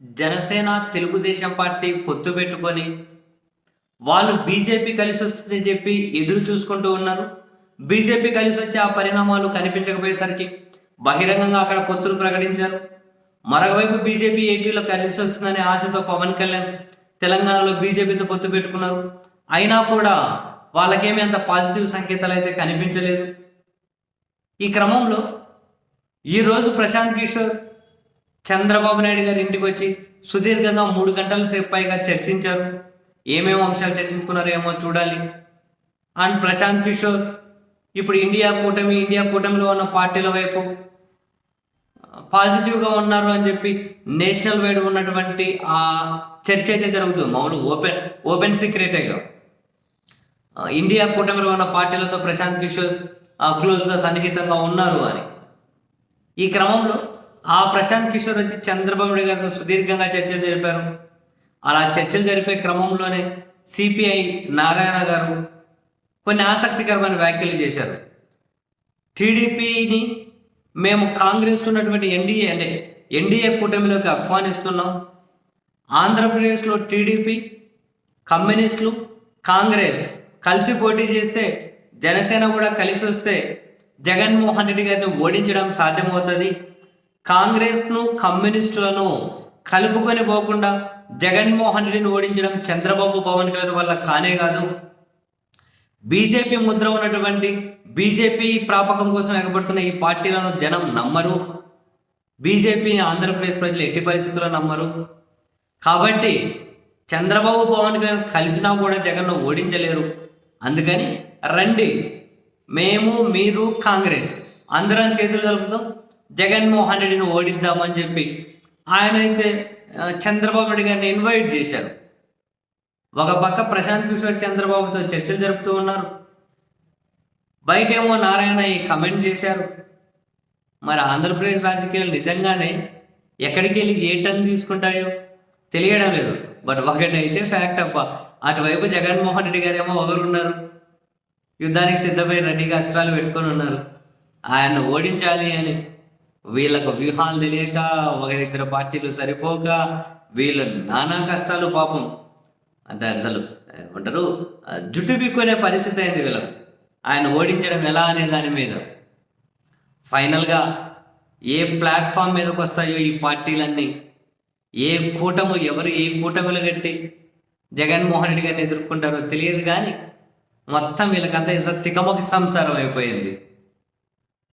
Janasena Telugu Desam party పొత్తు పెట్టుకొని వాళ్ళు బీజేపీ కలిసి వస్తుందని చెప్పి ఎదురు చూసుకుంటూ ఉన్నారు. బీజేపీ కలిసి వచ్చే ఆ పరిణామాలు కనిపించకపోయేసరికి బహిరంగంగా అక్కడ పొత్తులు ప్రకటించారు. మరోవైపు బీజేపీ ఏపీలో కలిసి వస్తుందనే ఆశతో పవన్ కళ్యాణ్ తెలంగాణలో బీజేపీతో పొత్తు పెట్టుకున్నారు. అయినా కూడా వాళ్ళకేమీ అంత పాజిటివ్ సంకేతాలు అయితే కనిపించలేదు. ఈ క్రమంలో ఈరోజు ప్రశాంత్ కిషోర్ చంద్రబాబు నాయుడు గారి ఇంటికి వచ్చి సుదీర్ఘంగా మూడు గంటల సేపు పైగా చర్చించారు. ఏమేమి అంశాలు చర్చించుకున్నారో ఏమో చూడాలి. అండ్ ప్రశాంత్ కిషోర్ ఇప్పుడు ఇండియా కూటమి ఇండియా కూటమిలో ఉన్న పార్టీల వైపు పాజిటివ్గా ఉన్నారు అని చెప్పి నేషనల్ వైడ్ ఉన్నటువంటి ఆ చర్చ అయితే జరుగుతుంది. మామూలు ఓపెన్ ఓపెన్ సీక్రెటేగా అయ్యో ఇండియా కూటమిలో ఉన్న పార్టీలతో ప్రశాంత్ కిషోర్ ఆ, క్లోజ్గా సన్నిహితంగా ఉన్నారు అని. ఈ క్రమంలో ఆ ప్రశాంత్ కిషోర్ వచ్చి చంద్రబాబు నాయుడు గారితో సుదీర్ఘంగా చర్చలు జరిపారు. అలా చర్చలు జరిపే క్రమంలోనే సిపిఐ నారాయణ గారు కొన్ని ఆసక్తికరమైన వ్యాఖ్యలు చేశారు. టీడీపీని మేము కాంగ్రెస్ ఉన్నటువంటి ఎన్డీఏ అంటే ఎన్డీఏ కూటమిలోకి ఆహ్వానిస్తున్నాం. ఆంధ్రప్రదేశ్లో టీడీపీ కమ్యూనిస్టులు కాంగ్రెస్ కలిసి పోటీ చేస్తే జనసేన కూడా కలిసి వస్తే జగన్మోహన్ రెడ్డి గారిని ఓడించడం సాధ్యమవుతుంది. కాంగ్రెస్ను కమ్యూనిస్టులను కలుపుకొని పోకుండా జగన్మోహన్ రెడ్డిని ఓడించడం చంద్రబాబు పవన్ కళ్యాణ్ వల్ల కానే కాదు. బీజేపీ ముద్ర ఉన్నటువంటి బీజేపీ ప్రాపకం కోసం ఎగబడుతున్న ఈ పార్టీలను జనం నమ్మరు. బీజేపీని ఆంధ్రప్రదేశ్ ప్రజలు ఎట్టి పరిస్థితుల్లో నమ్మరు. కాబట్టి చంద్రబాబు పవన్ కళ్యాణ్ కలిసినా కూడా జగన్ను ఓడించలేరు. అందుకని రండి. మేము మీరు కాంగ్రెస్ అందరం చేతులు కలుపుతాం. జగన్మోహన్ రెడ్డిని ఓడిద్దామని చెప్పి ఆయన అయితే చంద్రబాబు నాయుడు గారిని ఇన్వైట్ చేశారు. ఒక పక్క ప్రశాంత్ కిషోర్ చంద్రబాబుతో చర్చలు జరుపుతూ ఉన్నారు. బయటేమో నారాయణ ఈ కమెంట్ చేశారు. మరి ఆంధ్రప్రదేశ్ రాజకీయాలు నిజంగానే ఎక్కడికి వెళ్ళి ఏ టర్న్ తీసుకుంటాయో తెలియడం లేదు. బట్ ఒకటైతే ఫ్యాక్ట్ అప్ప అటువైపు జగన్మోహన్ రెడ్డి గారు ఏమో ఒకరు ఉన్నారు యుద్ధానికి సిద్ధమై రెడీగా అస్త్రాలు పెట్టుకొని ఉన్నారు. ఆయన ఓడించాలి అని వీళ్ళకు వ్యూహాలు తెలియక ఒకరిద్దరు పార్టీలు సరిపోక వీళ్ళు నానా కష్టాలు పాపం అంటే అసలు. ఏమంటారు? జుట్టు బిక్కునే పరిస్థితి అయింది వీళ్ళకు. ఆయన ఓడించడం ఎలా అనే దాని మీద. ఫైనల్గా ఏ ప్లాట్ఫామ్ మీదకి వస్తాయో ఈ పార్టీలన్నీ? ఏ కూటము ఎవరు ఏ కూటములు కట్టి జగన్మోహన్ రెడ్డి గారిని ఎదుర్కొంటారో తెలియదు కానీ మొత్తం వీళ్ళకంతా ఇంత తికమక సంసారం అయిపోయింది.